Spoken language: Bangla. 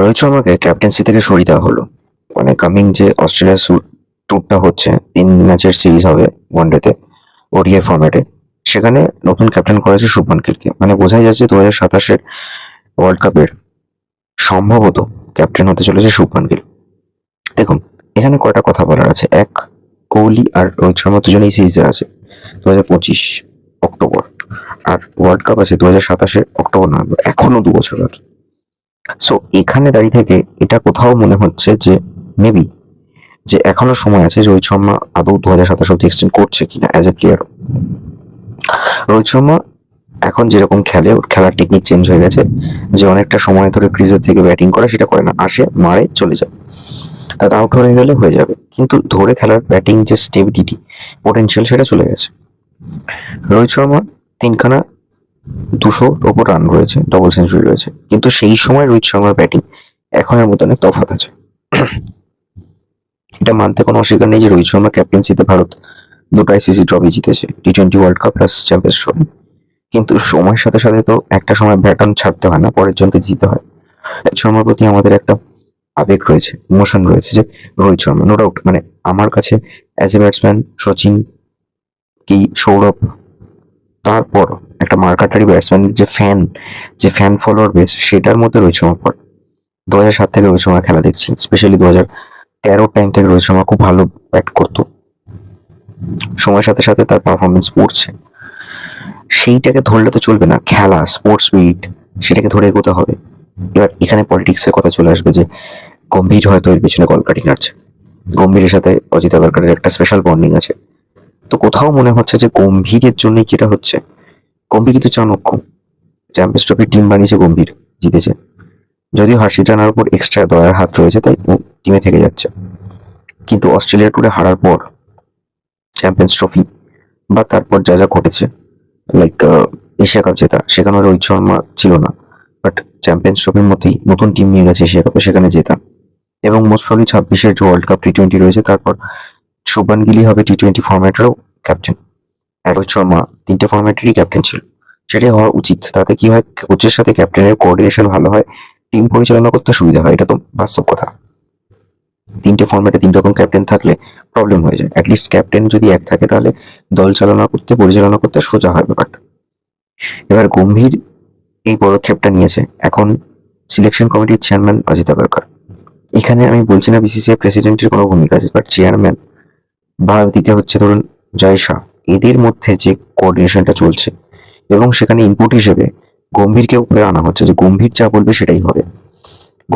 রোহিত শর্মাকে ক্যাপ্টেন্সি থেকে সরিয়ে দেওয়া হলো। মানে কামিং যে অস্ট্রেলিয়া ট্যুরটা হচ্ছে, তিন ম্যাচের সিরিজ হবে ওয়ানডেতে ওডিআই ফরম্যাটে সেখানে নতুন ক্যাপ্টেন করেছে শুভমান গিলকে। মানে বোঝাই যাচ্ছে দু হাজার সাতাশের ওয়ার্ল্ড কাপের সম্ভবত ক্যাপ্টেন হতে চলেছে শুভমান গিল। দেখুন, এখানে কয়টা কথা বলার আছে। এক, কোহলি আর রোহিত শর্মা দুজনেই সিরিজে আছে, দু হাজার পঁচিশ অক্টোবর। আর ওয়ার্ল্ড কাপ আছে দু হাজার সাতাশের অক্টোবর নভেম্বর। এখনও দু বছর বাকি। সো এখানে দাঁড়িয়ে থেকে এটা কোথাও মনে হচ্ছে যে মেবি যে এখনও সময় আছে রোহিত শর্মা আদৌ দু হাজার সাতাশ অব্দি এক্সটেন্ড করছে কিনা as a player Rohit Sharma এখন যেরকম খেলে, ওর খেলার টেকনিক চেঞ্জ হয়ে গেছে, যে অনেকটা সময় ধরে ক্রিজের থেকে ব্যাটিং করে, সেটা করে না, আসে, মারে, চলে যায়। তাতে আউট হয়ে গেলে হয়ে যাবে। কিন্তু ধরে খেলার ব্যাটিং যে স্টেবিলিটি পোটেনশিয়াল সেটা চলে গেছে। রোহিত শর্মা তিনখানা দুশোর ওপর রান রয়েছে ডবল সেঞ্চুরি রয়েছে। কিন্তু সেই সময় রোহিত শর্মার ব্যাটিং এখনের মতো অনেক তফাৎ আছে। এটা মানতে কোনো অস্বীকার নেই যে রোহিত শর্মা ক্যাপ্টেন্সিতে ভারত দুটো আইসিসি ট্রফি জিতেছে T twenty world cup plus champions trophy কিন্তু সময়ের সাথে সাথে তো একটা সময় ব্যাটন ছাড়তে হয় না, পরের জনকে জিতে হয়। রোহিত শর্মার প্রতি আমাদের একটা আবেগ রয়েছে ইমোশন রয়েছে যে রোহিত শর্মা নো ডাউট মানে আমার কাছে অ্যাজ এ ব্যাটসম্যান সচিন কি সৌরভ তারপর একটা মার্কাটারি ব্যাটসম্যান যে ফ্যান যে ফ্যান ফলোয়ার বেস সেটার মধ্যে রোহিত শর্মা পড়ে দু হাজার সাত থেকে রোহিত শর্মার খেলা দেখছি স্পেশালি দু হাজার তেরোর টাইম থেকে রোহিত শর্মা খুব ভালো ব্যাট করতো। সময়ের সাথে সাথে তার পারফরমেন্স পড়ছে। সেইটাকে ধরলে তো চলবে না, খেলা স্পোর্টস স্পিরিট সেটাকে ধরে এগোতে হবে। এবার এখানে পলিটিক্সের কথা চলে আসবে যে গম্ভীর হয়তো এর পেছনে কলকাটি নাড়ছে। গম্ভীরের সাথে অজিত আগারকারের একটা স্পেশাল বন্ডিং আছে। তো কোথাও মনে হচ্ছে যে গম্ভীরের জন্যই কি এটা হচ্ছে? গম্ভীরই তো চাণক্য। চ্যাম্পিয়ন্স ট্রফি টিম বানিয়েছে গম্ভীর, জিতেছে। যদিও হার্ষিদ রানার উপর এক্সট্রা দয়ার হাত রয়েছে, তাই টিমে থেকে যাচ্ছে। কিন্তু অস্ট্রেলিয়া টুরে হারার পর চ্যাম্পিয়ন্স ট্রফি বা তারপর যা যা ঘটেছে লাইক এশিয়া কাপ জেতা, সেখানে রোহিত শর্মা ছিল না। বাট চ্যাম্পিয়ন্স ট্রফির মতোই নতুন টিম নিয়ে গেছে এশিয়া কাপে সেখানে জেতা। এবং মোস্ট প্রবলি ছাব্বিশের যে ওয়ার্ল্ড কাপ টি টোয়েন্টি রয়েছে, তারপর শুভমান গিলি হবে টি টোয়েন্টি ফর্ম্যাটেরও ক্যাপ্টেন রোহিত শর্মা তিনটে ফর্ম্যাটেরই ক্যাপ্টেন ছিল। সেটাই হওয়া উচিত। তাতে কি হয় কোচের সাথে ক্যাপ্টেনের কোঅর্ডিনেশন ভালো হয় টিম পরিচালনা করতে সুবিধা হয়, এটা তো বাস্তব কথা। তিনটে ফর্ম্যাটে তিন রকম ক্যাপ্টেন থাকলে প্রবলেম হয়ে যায়। অ্যাটলিস্ট ক্যাপ্টেন যদি এক থাকে, তাহলে দল চালনা করতে, পরিচালনা করতে সোজা হয় ব্যাপারটা। এবার গম্ভীর এই পদক্ষেপটা নিয়েছে। এখন সিলেকশন কমিটির চেয়ারম্যান অজিত আগারকার। এখানে আমি বলছি না বিসিসিআই প্রেসিডেন্টের কোনো ভূমিকা আছে বাট চেয়ারম্যান বা ওদিকে হচ্ছে ধরুন জয় শাহ। এদের মধ্যে যে কোঅর্ডিনেশনটা চলছে এবং সেখানে ইনপুট হিসেবে গম্ভীরকে উপরে আনা হচ্ছে যে গম্ভীর যা বলবে সেটাই হবে।